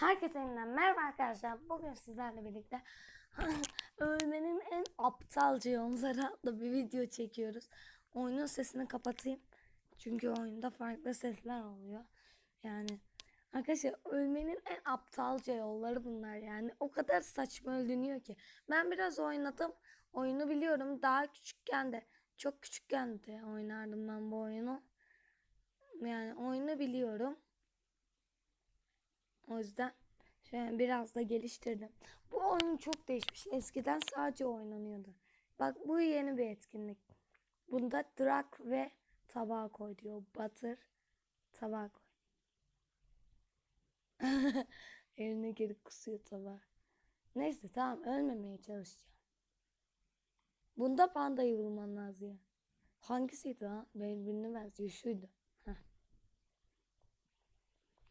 Herkese yeniden merhaba arkadaşlar. Bugün sizlerle birlikte ölmenin en aptalca yolları adlı bir video çekiyoruz. Oyunun sesini kapatayım. Çünkü oyunda farklı sesler oluyor. Yani arkadaşlar ölmenin en aptalca yolları bunlar yani. O kadar saçma öldürüyor ki. Ben biraz oynadım. Oyunu biliyorum. Daha küçükken de çok küçükken de oynardım ben bu oyunu. Yani oyunu biliyorum. O yüzden biraz da geliştirdim. Bu oyun çok değişmiş. Eskiden sadece oynanıyordu. Bak bu yeni bir etkinlik. Bunda drag ve tabağa koy diyor. Batır tabağa koy. Eline geri kusuyor tabağa. Neyse tamam ölmemeye çalışacağım. Bunda pandayı vurman lazım. Hangisiydi ha? Birbirine benziyor. Şuydu. Heh.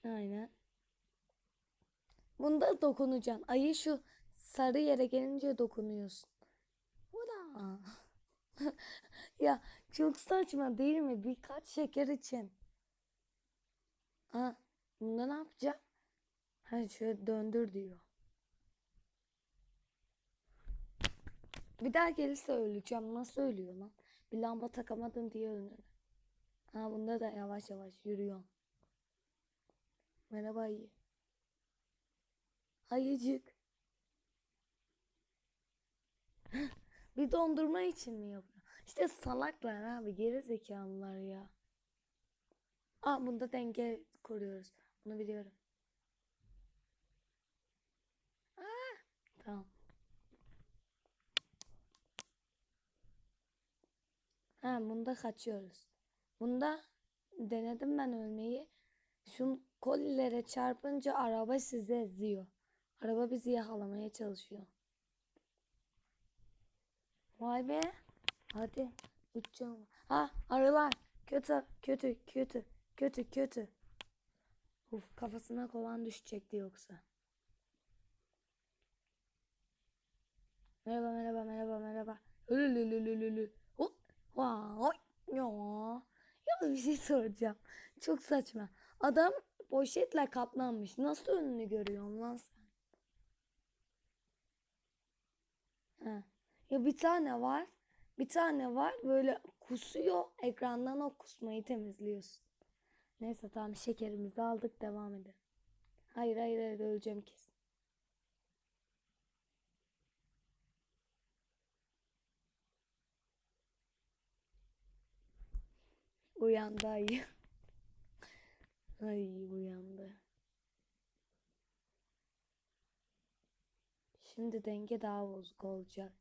Aynen. Bunda dokunacaksın. Ayı şu sarı yere gelince dokunuyorsun. Ula. ya çok saçma değil mi? Birkaç şeker için. Ha, bunda ne yapacağım? Ha şöyle döndür diyor. Bir daha gelirse öleceğim. Nasıl ölüyor lan? Bir lamba takamadın diye ölürüm. Ha bunda da yavaş yavaş yürüyor. Merhaba ayı. Ayıcık. Bir dondurma için mi yapıyor? İşte salaklar abi geri zekalılar ya. Aa bunda denge kuruyoruz. Bunu biliyorum. Aa, tamam. Ha bunda kaçıyoruz. Bunda denedim ben ölmeyi. Şu kolilere çarpınca araba sizi eziyor. Araba bizi yakalamaya çalışıyor. Vay be. Hadi. Üç canım. Ha arılar. Kötü kötü kötü kötü kötü. Uf kafasına kovan düşecekti yoksa. Merhaba merhaba merhaba merhaba. Ölülülülülülü. Hop. Vay. Ya. Ya bir şey soracağım. Çok saçma. Adam poşetle kaplanmış. Nasıl önünü görüyorsun lan sen? Ha. Ya bir tane var. Bir tane var böyle kusuyor. Ekrandan o kusmayı temizliyorsun. Neyse tamam şekerimizi aldık devam edelim. Hayır hayır hayır öleceğim kesin. Uyandı ayı. Ay uyandı. Şimdi denge daha bozuk olacak.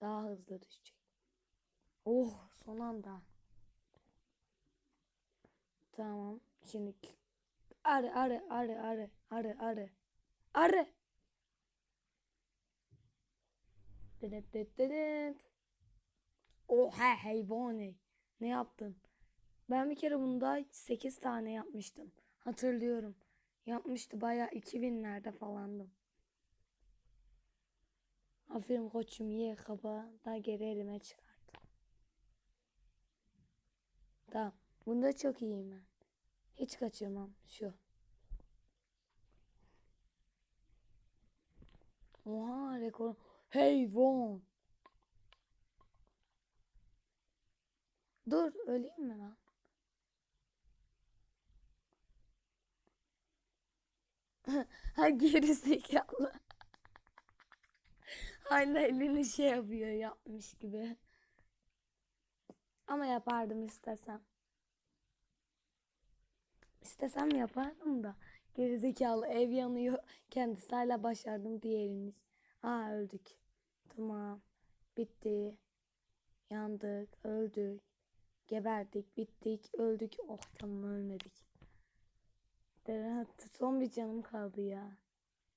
Daha hızlı düşecek. Oh son anda. Tamam. Şimdi arı arı arı arı arı arı arı. Dıdıt dıt dıdıt. Oha hayvani. Ne yaptın? Ben bir kere bunda 8 tane yapmıştım. Hatırlıyorum. Yapmıştı bayağı 2000'lerde falandım. Aferin koçum ye kaba. Daha geri elime çıkarttım. Tamam. Bunda çok iyiyim ben. Hiç kaçırmam. Şu. Oha rekor. Hayvan. Dur öleyim mi lan? ha geri zekalı. Hala elini şey yapıyor yapmış gibi. Ama yapardım istesem. İstesem yapardım da. Gerizekalı ev yanıyor. Kendisi hala başardım diğerimiz. Aa öldük. Tamam. Bitti. Yandık. Öldük. Geberdik. Bittik. Öldük. Oh tamam ölmedik. Son bir canım kaldı ya.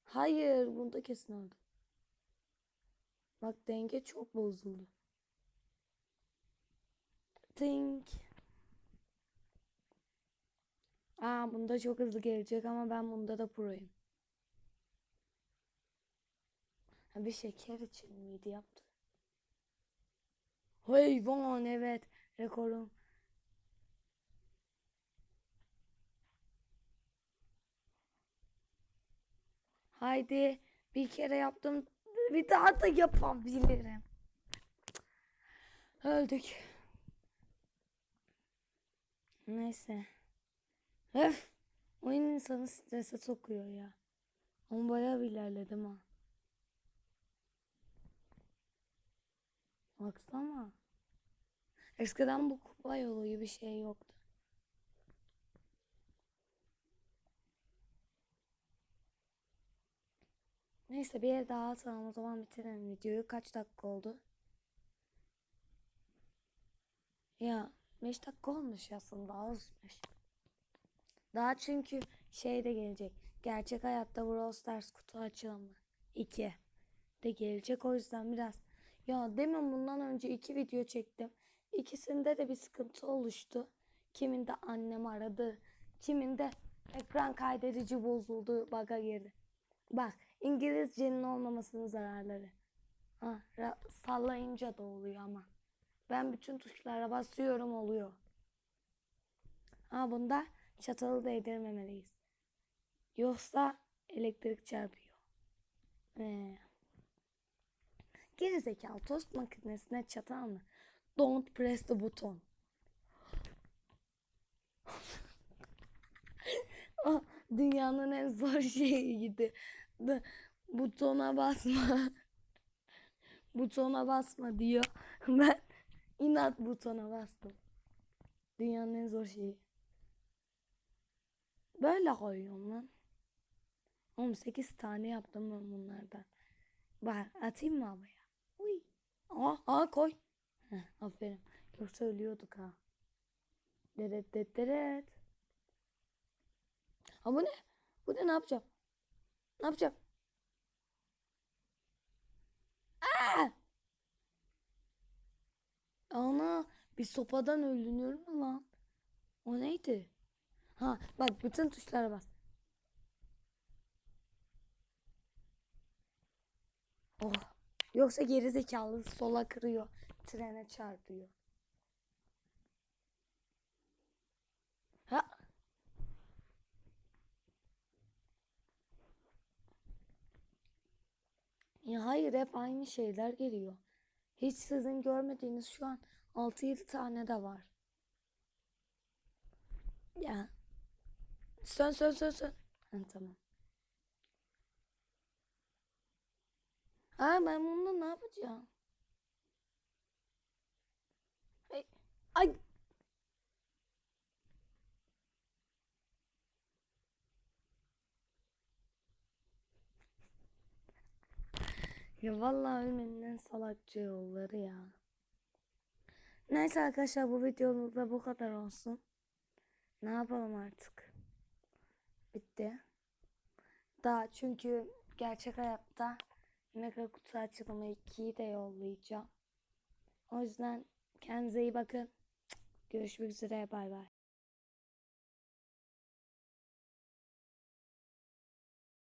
Hayır. Bunda kesin öldüm. Bak denge çok bozuldu. Think. Aa bunda çok hızlı gelecek ama ben bunda da proyum. Ha, bir şeker için miydi yaptı? Hayvan evet rekorum. Haydi bir kere yaptım. Bir daha da yapabilirim. Öldük. Neyse. Öf. Oyun insanı strese sokuyor ya. Ama bayağı bir ilerledim ha. Baksana. Eskiden bu kupa yolu gibi bir şey yoktu. Neyse bir yer daha atalım o zaman bitirelim videoyu. Kaç dakika oldu? Ya 5 dakika olmuş aslında azmış. Daha çünkü şey de gelecek. Gerçek hayatta Brawl Stars kutu açılımı 2 de gelecek. O yüzden biraz ya demin bundan önce iki video çektim. İkisinde de bir sıkıntı oluştu. Kiminde annem aradı. Kiminde ekran kaydedici bozuldu. Baga girdi. Bak İngilizcenin olmamasının zararları. Ha, ra- sallayınca da oluyor ama. Ben bütün tuşlara basıyorum oluyor. Ha bunda çatalı değdirmemeliyiz. Yoksa elektrik çarpıyor. Ee, gerizekalı tost makinesine çatal mı? Don't press the button. Ah, Dünyanın en zor şeyiydi. Butona basma. Butona basma diyor. Ben inat butona bastım. Dünyanın en zor şeyi. Böyle koyuyorum lan. Oğlum 8 tane yaptım ben bunlardan. Bak atayım mı havaya? Uy. Aa, aa koy. Heh, aferin. Yoksa ölüyorduk ha. Deret deret deret. Ha bu ne? Bu ne ne yapacağım? Ne yapacağım? Aa! Ana bir sopadan mü lan? O neydi? Ha bak bütün tuşlara bas. Oh. Yoksa geri zekalı sola kırıyor. Trene çarpıyor. Ha. Ya hayır hep aynı şeyler geliyor. Hiç sizin görmediğiniz şu an 6-7 tane de var. Ya. Sön sön sön sön. Ha, tamam. Ha ben bununla ne yapacağım? Ay. Ay. Ya vallahi ölmenin en salakça yolları ya. Neyse arkadaşlar bu videomuz da bu kadar olsun. Ne yapalım artık? Bitti. Daha çünkü gerçek hayatta mega kutu açılımı 2'yi de yollayacağım. O yüzden kendinize iyi bakın. Görüşmek üzere bay bay.